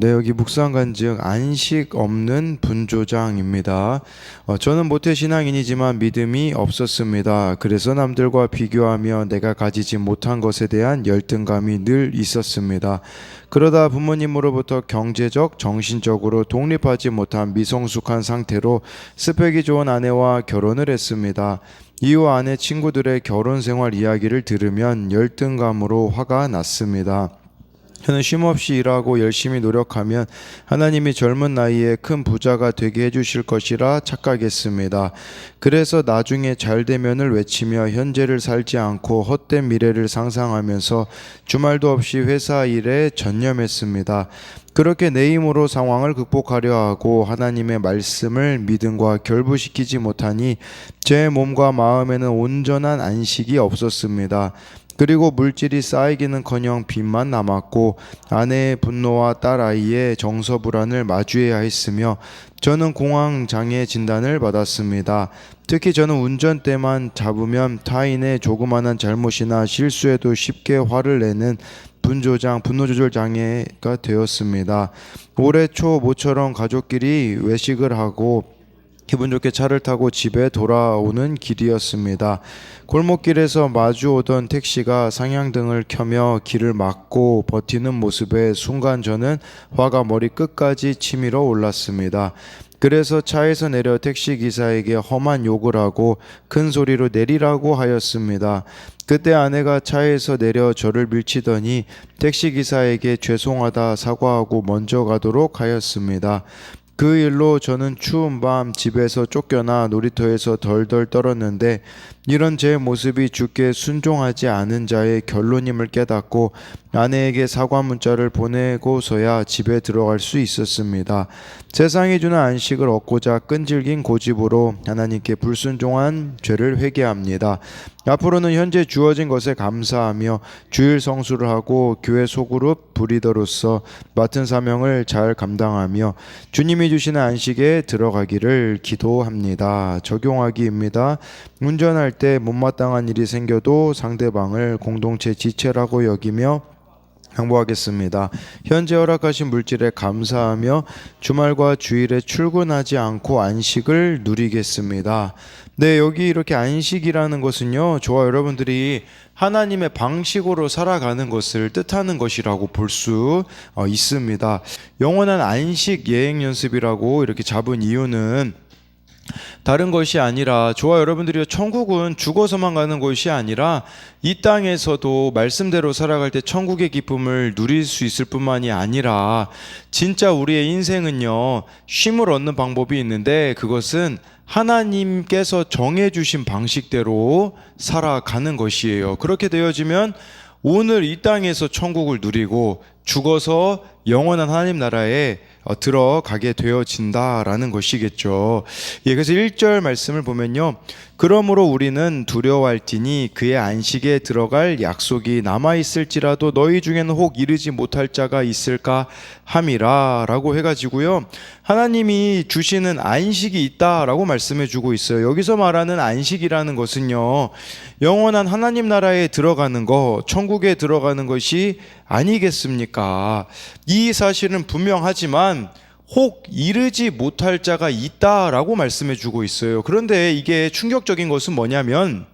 네, 여기 묵상간증 안식 없는 분조장입니다. 어, 저는 모태 신앙인이지만 믿음이 없었습니다. 그래서 남들과 비교하며 내가 가지지 못한 것에 대한 열등감이 늘 있었습니다. 그러다 부모님으로부터 경제적, 정신적으로 독립하지 못한 미성숙한 상태로 스펙이 좋은 아내와 결혼을 했습니다. 이후 아내 친구들의 결혼 생활 이야기를 들으면 열등감으로 화가 났습니다. 저는 쉼없이 일하고 열심히 노력하면 하나님이 젊은 나이에 큰 부자가 되게 해주실 것이라 착각했습니다. 그래서 나중에 잘 되면을 외치며 현재를 살지 않고 헛된 미래를 상상하면서 주말도 없이 회사 일에 전념했습니다. 그렇게 내 힘으로 상황을 극복하려 하고 하나님의 말씀을 믿음과 결부시키지 못하니 제 몸과 마음에는 온전한 안식이 없었습니다. 그리고 물질이 쌓이기는커녕 빚만 남았고 아내의 분노와 딸 아이의 정서 불안을 마주해야 했으며 저는 공황 장애 진단을 받았습니다. 특히 저는 운전대만 잡으면 타인의 조그마한 잘못이나 실수에도 쉽게 화를 내는 분조장, 분노 조절 장애가 되었습니다. 올해 초 모처럼 가족끼리 외식을 하고 기분 좋게 차를 타고 집에 돌아오는 길이었습니다. 골목길에서 마주오던 택시가 상향등을 켜며 길을 막고 버티는 모습에 순간 저는 화가 머리 끝까지 치밀어 올랐습니다. 그래서 차에서 내려 택시 기사에게 험한 욕을 하고 큰 소리로 내리라고 하였습니다. 그때 아내가 차에서 내려 저를 밀치더니 택시 기사에게 죄송하다 사과하고 먼저 가도록 하였습니다. 그 일로 저는 추운 밤 집에서 쫓겨나 놀이터에서 덜덜 떨었는데 이런 제 모습이 주께 순종하지 않은 자의 결론임을 깨닫고 아내에게 사과 문자를 보내고서야 집에 들어갈 수 있었습니다. 세상이 주는 안식을 얻고자 끈질긴 고집으로 하나님께 불순종한 죄를 회개합니다. 앞으로는 현재 주어진 것에 감사하며 주일 성수를 하고 교회 소그룹 브리더로서 맡은 사명을 잘 감당하며 주님이 주시는 안식에 들어가기를 기도합니다. 적용하기입니다. 운전할 때 못마땅한 일이 생겨도 상대방을 공동체 지체라고 여기며 양보하겠습니다. 현재 허락하신 물질에 감사하며 주말과 주일에 출근하지 않고 안식을 누리겠습니다. 네, 여기 이렇게 안식이라는 것은요, 저와 여러분들이 하나님의 방식으로 살아가는 것을 뜻하는 것이라고 볼 수 있습니다. 영원한 안식 예행 연습이라고 이렇게 잡은 이유는 다른 것이 아니라 저와 여러분들이 천국은 죽어서만 가는 것이 아니라 이 땅에서도 말씀대로 살아갈 때 천국의 기쁨을 누릴 수 있을 뿐만이 아니라 진짜 우리의 인생은요 쉼을 얻는 방법이 있는데 그것은 하나님께서 정해 주신 방식대로 살아가는 것이에요. 그렇게 되어지면 오늘 이 땅에서 천국을 누리고 죽어서 영원한 하나님 나라에 어, 들어가게 되어진다라는 것이겠죠. 예, 그래서 1절 말씀을 보면요. 그러므로 우리는 두려워할지니 그의 안식에 들어갈 약속이 남아 있을지라도 너희 중에는 혹 이르지 못할 자가 있을까 함이라라고 해 가지고요. 하나님이 주시는 안식이 있다라고 말씀해 주고 있어요. 여기서 말하는 안식이라는 것은요. 영원한 하나님 나라에 들어가는 거, 천국에 들어가는 것이 아니겠습니까? 이 사실은 분명하지만 혹 이르지 못할 자가 있다라고 말씀해 주고 있어요. 그런데 이게 충격적인 것은 뭐냐면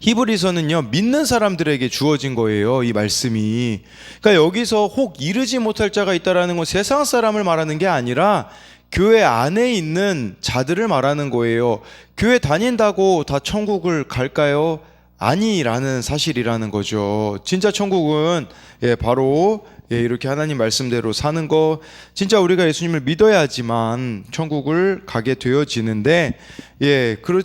히브리서는요 믿는 사람들에게 주어진 거예요 이 말씀이. 그러니까 여기서 혹 이르지 못할 자가 있다라는 건 세상 사람을 말하는 게 아니라 교회 안에 있는 자들을 말하는 거예요. 교회 다닌다고 다 천국을 갈까요? 아니라는 사실이라는 거죠. 진짜 천국은 예 바로 예, 이렇게 하나님 말씀대로 사는 거 진짜 우리가 예수님을 믿어야지만 천국을 가게 되어지는데 예, 그렇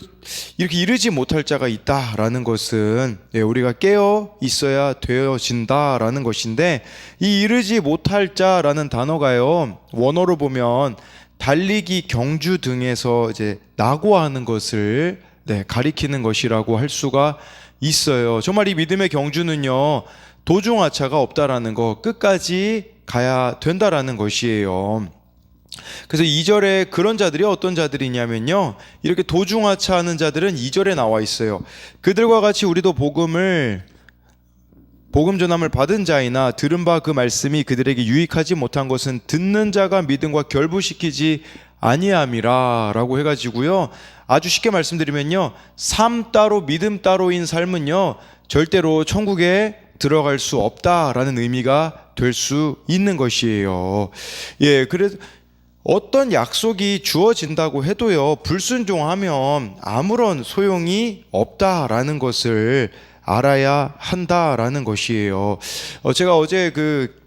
이렇게 이르지 못할 자가 있다라는 것은 예, 우리가 깨어 있어야 되어진다라는 것인데 이 이르지 못할 자라는 단어가요 원어로 보면 달리기 경주 등에서 이제 낙오하는 것을 네, 가리키는 것이라고 할 수가 있어요. 정말 이 믿음의 경주는요. 도중하차가 없다라는 거 끝까지 가야 된다라는 것이에요. 그래서 2절에 그런 자들이 어떤 자들이냐면요. 이렇게 도중하차하는 자들은 2절에 나와 있어요. 그들과 같이 우리도 복음을 복음 전함을 받은 자이나 들은 바 그 말씀이 그들에게 유익하지 못한 것은 듣는 자가 믿음과 결부시키지 아니함이라라고 해 가지고요. 아주 쉽게 말씀드리면요, 삶 따로 믿음 따로인 삶은요 절대로 천국에 들어갈 수 없다라는 의미가 될 수 있는 것이에요. 예, 그래서 어떤 약속이 주어진다고 해도요, 불순종하면 아무런 소용이 없다라는 것을 알아야 한다라는 것이에요. 어, 제가 어제 그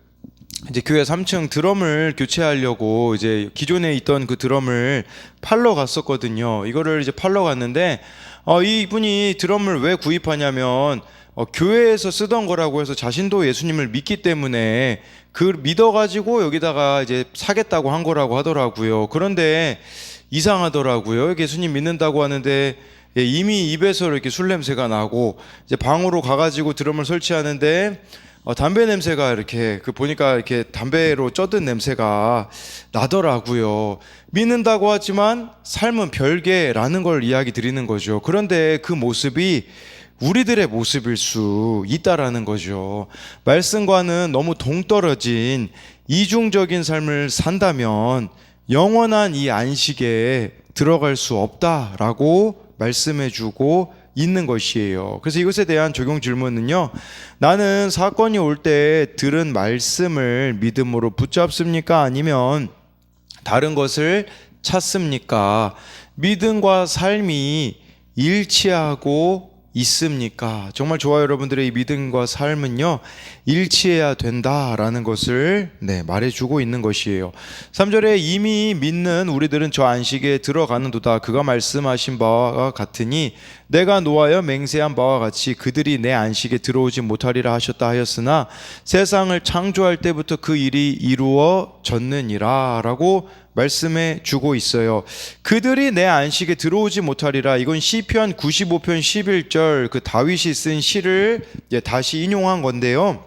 이제 교회 3층 드럼을 교체하려고 이제 기존에 있던 그 드럼을 팔러 갔었거든요. 이거를 이제 팔러 갔는데 어, 이분이 드럼을 왜 구입하냐면 어, 교회에서 쓰던 거라고 해서 자신도 예수님을 믿기 때문에 그 믿어가지고 여기다가 이제 사겠다고 한 거라고 하더라고요. 그런데 이상하더라고요. 예수님 믿는다고 하는데 예, 이미 입에서 이렇게 술 냄새가 나고 이제 방으로 가가지고 드럼을 설치하는데 어, 담배 냄새가 이렇게 그 보니까 이렇게 담배로 쪄든 냄새가 나더라고요. 믿는다고 하지만 삶은 별개라는 걸 이야기 드리는 거죠. 그런데 그 모습이 우리들의 모습일 수 있다라는 거죠. 말씀과는 너무 동떨어진 이중적인 삶을 산다면 영원한 이 안식에 들어갈 수 없다라고 말씀해 주고 있는 것이에요. 그래서 이것에 대한 적용 질문은요. 나는 사건이 올 때 들은 말씀을 믿음으로 붙잡습니까? 아니면 다른 것을 찾습니까? 믿음과 삶이 일치하고 있습니까? 정말 좋아요, 여러분들의 이 믿음과 삶은요, 일치해야 된다라는 것을 네, 말해주고 있는 것이에요. 3절에 이미 믿는 우리들은 저 안식에 들어가는도다. 그가 말씀하신 바와 같으니 내가 노하여 맹세한 바와 같이 그들이 내 안식에 들어오지 못하리라 하셨다 하였으나 세상을 창조할 때부터 그 일이 이루어졌느니라 라고 말씀해 주고 있어요. 그들이 내 안식에 들어오지 못하리라. 이건 시편 95편 11절 그 다윗이 쓴 시를 다시 인용한 건데요.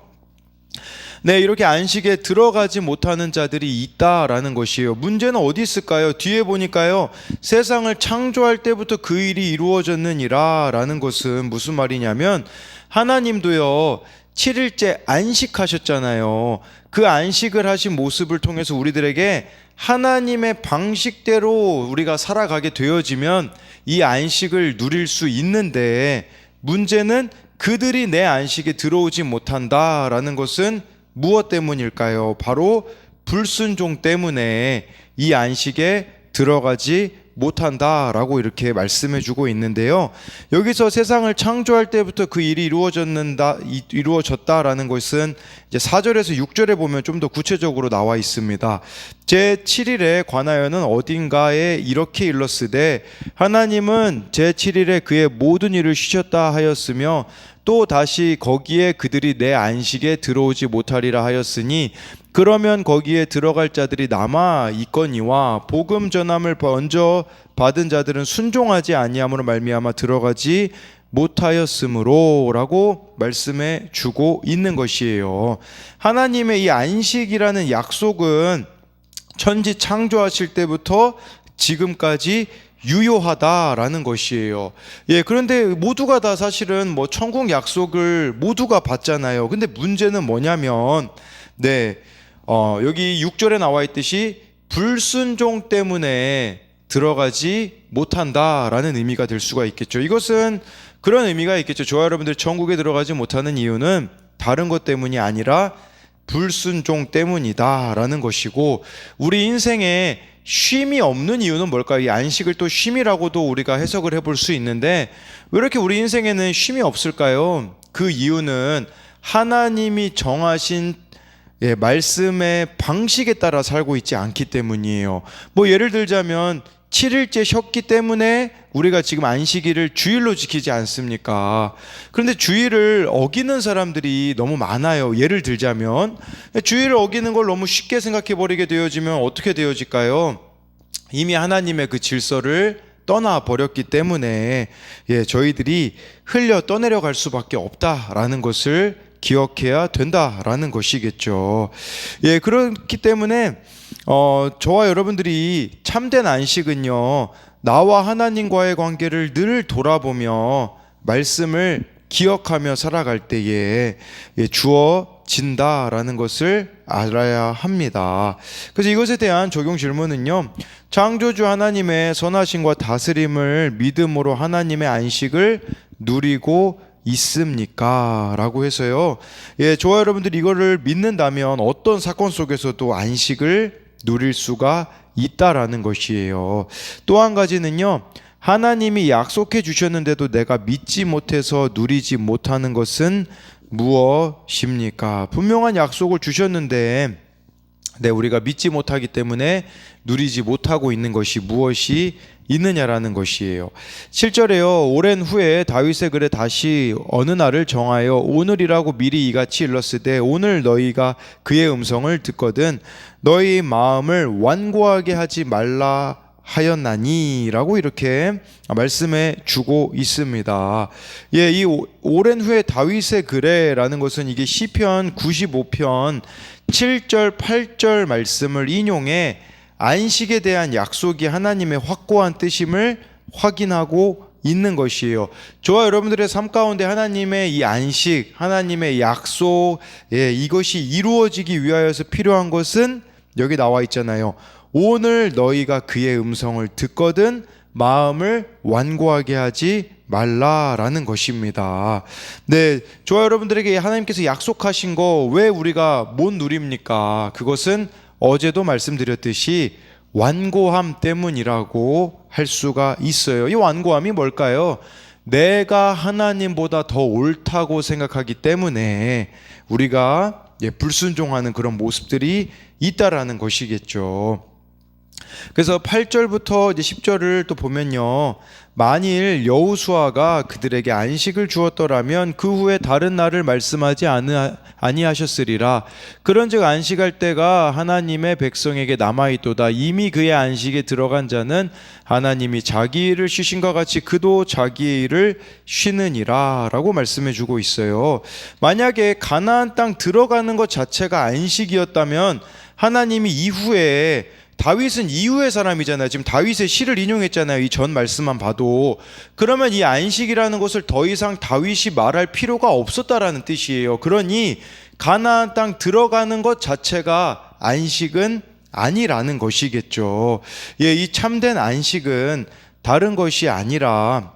네, 이렇게 안식에 들어가지 못하는 자들이 있다라는 것이에요. 문제는 어디 있을까요? 뒤에 보니까요. 세상을 창조할 때부터 그 일이 이루어졌느니라라는 것은 무슨 말이냐면 하나님도요. 7일째 안식하셨잖아요. 그 안식을 하신 모습을 통해서 우리들에게 하나님의 방식대로 우리가 살아가게 되어지면 이 안식을 누릴 수 있는데 문제는 그들이 내 안식에 들어오지 못한다라는 것은 무엇 때문일까요? 바로 불순종 때문에 이 안식에 들어가지 못한다라고 이렇게 말씀해 주고 있는데요. 여기서 세상을 창조할 때부터 그 일이 이루어졌는다 이- 이루어졌다라는 것은 이제 4절에서 6절에 보면 좀 더 구체적으로 나와 있습니다. 제 7일에 관하여는 어딘가에 이렇게 일렀으되 하나님은 제 7일에 그의 모든 일을 쉬셨다 하였으며 또 다시 거기에 그들이 내 안식에 들어오지 못하리라 하였으니 그러면 거기에 들어갈 자들이 남아 있거니와 복음 전함을 먼저 받은 자들은 순종하지 아니함으로 말미암아 들어가지 못하였으므로라고 말씀해 주고 있는 것이에요. 하나님의 이 안식이라는 약속은 천지 창조하실 때부터 지금까지 유효하다라는 것이에요. 예, 그런데 모두가 다 사실은 뭐 천국 약속을 모두가 받잖아요. 근데 문제는 뭐냐면, 네, 어, 여기 6절에 나와 있듯이 불순종 때문에 들어가지 못한다라는 의미가 될 수가 있겠죠. 이것은 그런 의미가 있겠죠. 저와 여러분들 천국에 들어가지 못하는 이유는 다른 것 때문이 아니라 불순종 때문이다라는 것이고 우리 인생에 쉼이 없는 이유는 뭘까요? 이 안식을 또 쉼이라고도 우리가 해석을 해볼 수 있는데 왜 이렇게 우리 인생에는 쉼이 없을까요? 그 이유는 하나님이 정하신 예, 말씀의 방식에 따라 살고 있지 않기 때문이에요. 뭐 예를 들자면 7일째 쉬었기 때문에 우리가 지금 안식일을 주일로 지키지 않습니까? 그런데 주일을 어기는 사람들이 너무 많아요. 예를 들자면 주일을 어기는 걸 너무 쉽게 생각해 버리게 되어지면 어떻게 되어질까요? 이미 하나님의 그 질서를 떠나 버렸기 때문에 예, 저희들이 흘려 떠내려 갈 수밖에 없다라는 것을 기억해야 된다라는 것이겠죠. 예, 그렇기 때문에 어, 저와 여러분들이 참된 안식은요, 나와 하나님과의 관계를 늘 돌아보며 말씀을 기억하며 살아갈 때에 예, 주어진다라는 것을 알아야 합니다. 그래서 이것에 대한 적용 질문은요. 창조주 하나님의 선하심과 다스림을 믿음으로 하나님의 안식을 누리고 있습니까? 라고 해서요. 예, 저와 여러분들이 이거를 믿는다면 어떤 사건 속에서도 안식을 누릴 수가 있다라는 것이에요. 또 한 가지는요. 하나님이 약속해 주셨는데도 내가 믿지 못해서 누리지 못하는 것은 무엇입니까? 분명한 약속을 주셨는데 네, 우리가 믿지 못하기 때문에 누리지 못하고 있는 것이 무엇이 있느냐라는 것이에요. 7절에요. 오랜 후에 다윗의 글에 다시 어느 날을 정하여 오늘이라고 미리 이같이 일렀으되 오늘 너희가 그의 음성을 듣거든 너희 마음을 완고하게 하지 말라 하였나니라고 이렇게 말씀해 주고 있습니다. 예, 이 오- 오랜 후에 다윗의 글에라는 것은 이게 시편 95편 7절 8절 말씀을 인용해 안식에 대한 약속이 하나님의 확고한 뜻임을 확인하고 있는 것이에요. 저와 여러분들의 삶 가운데 하나님의 이 안식, 하나님의 약속, 예, 이것이 이루어지기 위하여서 필요한 것은 여기 나와 있잖아요. 오늘 너희가 그의 음성을 듣거든 마음을 완고하게 하지 말라라는 것입니다. 네, 저와 여러분들에게 하나님께서 약속하신 거 왜 우리가 못 누립니까? 그것은 어제도 말씀드렸듯이 완고함 때문이라고 할 수가 있어요. 이 완고함이 뭘까요? 내가 하나님보다 더 옳다고 생각하기 때문에 우리가 예, 불순종하는 그런 모습들이 있다라는 것이겠죠. 그래서 8절부터 이제 10절을 또 보면요. 만일 여호수아가 그들에게 안식을 주었더라면 그 후에 다른 날을 말씀하지 아니- 아니하셨으리라. 그런즉 안식할 때가 하나님의 백성에게 남아 있도다. 이미 그의 안식에 들어간 자는 하나님이 자기 일을 쉬신과 같이 그도 자기의 일을 쉬느니라라고 말씀해 주고 있어요. 만약에 가나안 땅 들어가는 것 자체가 안식이었다면 하나님이 이후에 다윗은 이후의 사람이잖아요. 지금 다윗의 시를 인용했잖아요. 이 전 말씀만 봐도. 그러면 이 안식이라는 것을 더 이상 다윗이 말할 필요가 없었다라는 뜻이에요. 그러니 가나안 땅 들어가는 것 자체가 안식은 아니라는 것이겠죠. 예, 이 참된 안식은 다른 것이 아니라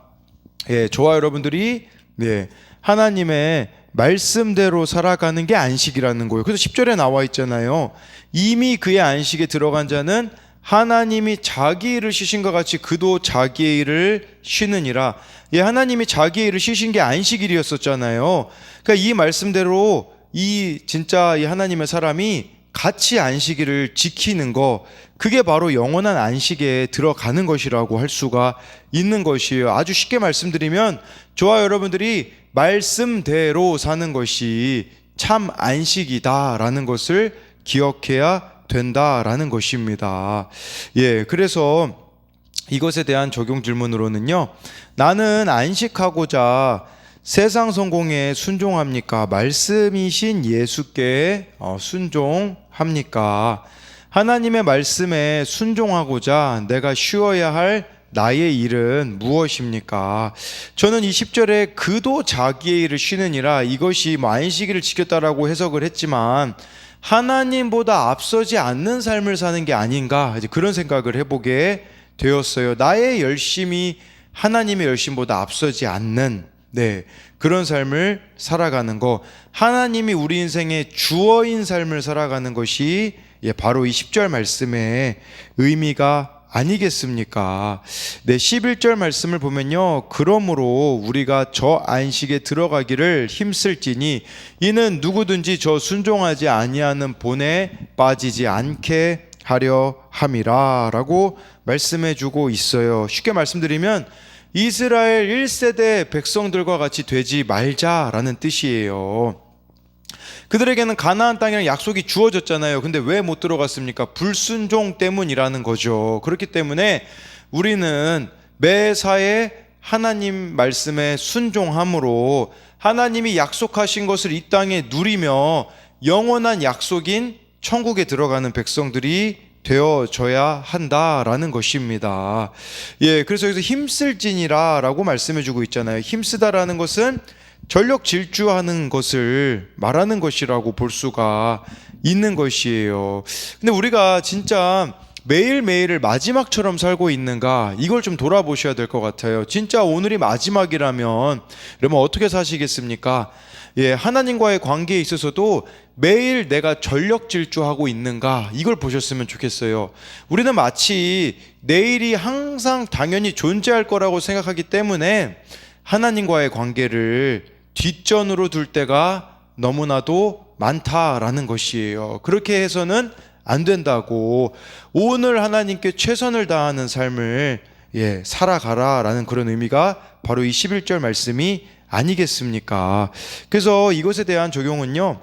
예, 저와 여러분들이 네, 하나님의 말씀대로 살아가는 게 안식이라는 거예요. 그래서 10절에 나와 있잖아요. 이미 그의 안식에 들어간 자는 하나님이 자기 일을 쉬신 것 같이 그도 자기의 일을 쉬느니라. 예, 하나님이 자기의 일을 쉬신 게 안식일이었었잖아요. 그러니까 이 말씀대로 이 진짜 이 하나님의 사람이 같이 안식일을 지키는 거 그게 바로 영원한 안식에 들어가는 것이라고 할 수가 있는 것이에요. 아주 쉽게 말씀드리면 저와 여러분들이 말씀대로 사는 것이 참 안식이다라는 것을 기억해야 된다라는 것입니다. 예, 그래서 이것에 대한 적용 질문으로는요. 나는 안식하고자 세상 성공에 순종합니까? 말씀이신 예수께 어, 순종합니까? 하나님의 말씀에 순종하고자 내가 쉬어야 할 나의 일은 무엇입니까? 저는 이 10절에 그도 자기의 일을 쉬느니라 이것이 뭐 안식일을 지켰다라고 해석을 했지만 하나님보다 앞서지 않는 삶을 사는 게 아닌가 이제 그런 생각을 해보게 되었어요. 나의 열심이 하나님의 열심보다 앞서지 않는 네 그런 삶을 살아가는 거 하나님이 우리 인생의 주어인 삶을 살아가는 것이 예, 바로 이 10절 말씀의 의미가 아니겠습니까? 네, 11절 말씀을 보면요. 그러므로 우리가 저 안식에 들어가기를 힘쓸지니 이는 누구든지 저 순종하지 아니하는 본에 빠지지 않게 하려 함이라라고 말씀해 주고 있어요. 쉽게 말씀드리면 이스라엘 1세대 백성들과 같이 되지 말자라는 뜻이에요. 그들에게는 가나안 땅이라는 약속이 주어졌잖아요. 근데 왜 못 들어갔습니까? 불순종 때문이라는 거죠. 그렇기 때문에 우리는 매사에 하나님 말씀에 순종함으로 하나님이 약속하신 것을 이 땅에 누리며 영원한 약속인 천국에 들어가는 백성들이 되어져야 한다라는 것입니다. 예, 그래서 여기서 힘쓸지니라라고 말씀해주고 있잖아요. 힘쓰다라는 것은 전력 질주하는 것을 말하는 것이라고 볼 수가 있는 것이에요. 근데 우리가 진짜 매일매일을 마지막처럼 살고 있는가 이걸 좀 돌아보셔야 될 것 같아요. 진짜 오늘이 마지막이라면 그러면 어떻게 사시겠습니까? 예, 하나님과의 관계에 있어서도 매일 내가 전력 질주하고 있는가 이걸 보셨으면 좋겠어요. 우리는 마치 내일이 항상 당연히 존재할 거라고 생각하기 때문에 하나님과의 관계를 뒷전으로 둘 때가 너무나도 많다라는 것이에요. 그렇게 해서는 안 된다고 오늘 하나님께 최선을 다하는 삶을 예, 살아가라라는 그런 의미가 바로 이 11절 말씀이 아니겠습니까? 그래서 이것에 대한 적용은요.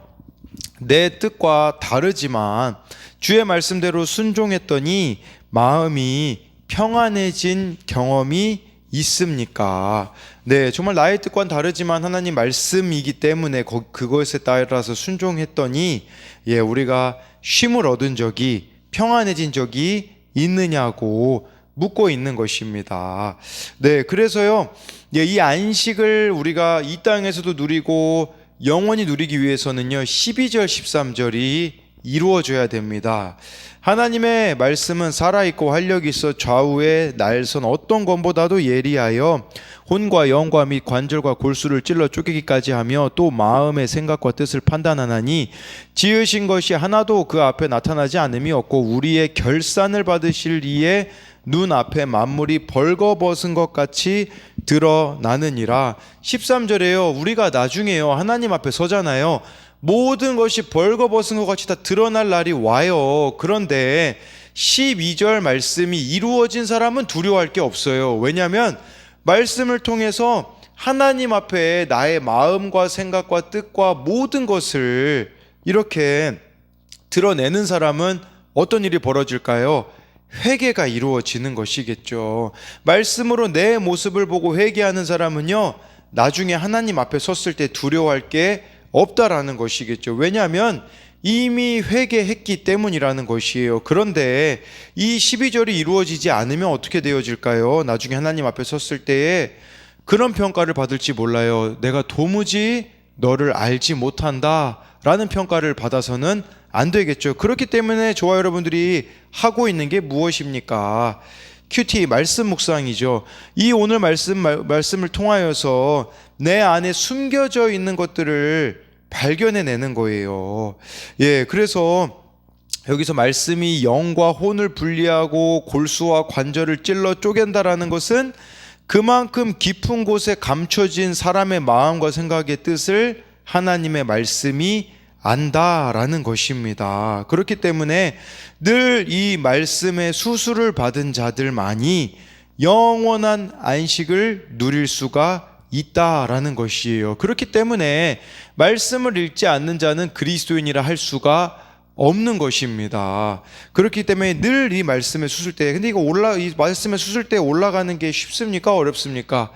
내 뜻과 다르지만 주의 말씀대로 순종했더니 마음이 평안해진 경험이 있습니까? 네, 정말 나의 뜻과는 다르지만 하나님 말씀이기 때문에 거- 그것에 따라서 순종했더니 예, 우리가 쉼을 얻은 적이 평안해진 적이 있느냐고 묻고 있는 것입니다. 네, 그래서요, 예, 이 안식을 우리가 이 땅에서도 누리고 영원히 누리기 위해서는요, 12절, 13절이 이루어져야 됩니다. 하나님의 말씀은 살아있고 활력이 있어 좌우에 날선 어떤 것보다도 예리하여 혼과 영과 및 관절과 골수를 찔러 쪼개기까지 하며 또 마음의 생각과 뜻을 판단하나니 지으신 것이 하나도 그 앞에 나타나지 않음이 없고 우리의 결산을 받으실 이에 눈 앞에 만물이 벌거벗은 것 같이 드러나느니라. 13절에요. 우리가 나중에요. 하나님 앞에 서잖아요 모든 것이 벌거벗은 것 같이 다 드러날 날이 와요 그런데 12절 말씀이 이루어진 사람은 두려워할 게 없어요 왜냐하면 말씀을 통해서 하나님 앞에 나의 마음과 생각과 뜻과 모든 것을 이렇게 드러내는 사람은 어떤 일이 벌어질까요? 회개가 이루어지는 것이겠죠. 말씀으로 내 모습을 보고 회개하는 사람은요, 나중에 하나님 앞에 섰을 때 두려워할 게 없다라는 것이겠죠. 왜냐하면 이미 회개했기 때문이라는 것이에요. 그런데 이 12절이 이루어지지 않으면 어떻게 되어질까요? 나중에 하나님 앞에 섰을 때에 그런 평가를 받을지 몰라요. 내가 도무지 너를 알지 못한다. 라는 평가를 받아서는 안 되겠죠. 그렇기 때문에 저와 여러분들이 하고 있는 게 무엇입니까? 큐티 말씀 묵상이죠. 이 오늘 말씀 말, 말씀을 통하여서 내 안에 숨겨져 있는 것들을 발견해 내는 거예요. 예, 그래서 여기서 말씀이 영과 혼을 분리하고 골수와 관절을 찔러 쪼갠다라는 것은 그만큼 깊은 곳에 감춰진 사람의 마음과 생각의 뜻을 하나님의 말씀이 안다라는 것입니다. 그렇기 때문에 늘 이 말씀의 수술을 받은 자들만이 영원한 안식을 누릴 수가 있다라는 것이에요. 그렇기 때문에 말씀을 읽지 않는 자는 그리스도인이라 할 수가 없는 것입니다. 그렇기 때문에 늘 이 말씀의 수술 때, 근데 이거 올라 이 말씀의 수술 때 올라가는 게 쉽습니까? 어렵습니까?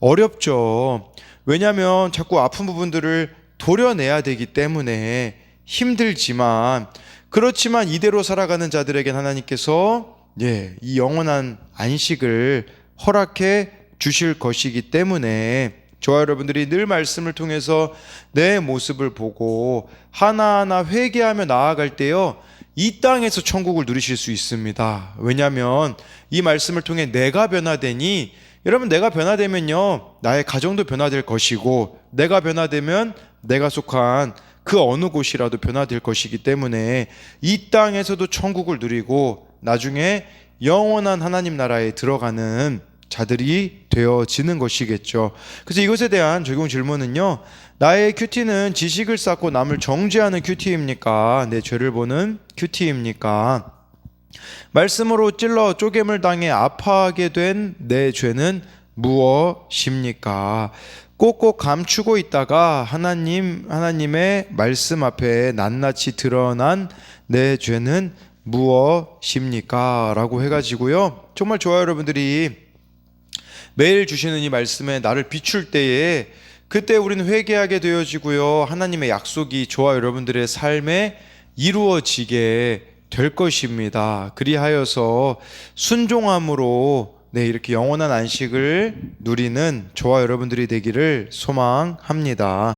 어렵죠. 왜냐하면 자꾸 아픈 부분들을 도려내야 되기 때문에 힘들지만 그렇지만 이대로 살아가는 자들에겐 하나님께서 예, 이 영원한 안식을 허락해 주실 것이기 때문에 저와 여러분들이 늘 말씀을 통해서 내 모습을 보고 하나하나 회개하며 나아갈 때요. 이 땅에서 천국을 누리실 수 있습니다. 왜냐하면 이 말씀을 통해 내가 변화되니 여러분 내가 변화되면요 나의 가정도 변화될 것이고 내가 변화되면 내가 속한 그 어느 곳이라도 변화될 것이기 때문에 이 땅에서도 천국을 누리고 나중에 영원한 하나님 나라에 들어가는 자들이 되어지는 것이겠죠. 그래서 이것에 대한 적용 질문은요. 나의 큐티는 지식을 쌓고 남을 정죄하는 큐티입니까? 내 죄를 보는 큐티입니까? 말씀으로 찔러 쪼개물 당해 아파하게 된 내 죄는 무엇입니까? 꼭꼭 감추고 있다가 하나님 하나님의 말씀 앞에 낱낱이 드러난 내 죄는 무엇입니까? 라고 해가지고요. 정말 좋아요, 여러분들이 매일 주시는 이 말씀에 나를 비출 때에 그때 우리는 회개하게 되어지고요. 하나님의 약속이 저와 여러분들의 삶에 이루어지게 될 것입니다. 그리하여서 순종함으로 네, 이렇게 영원한 안식을 누리는 저와 여러분들이 되기를 소망합니다.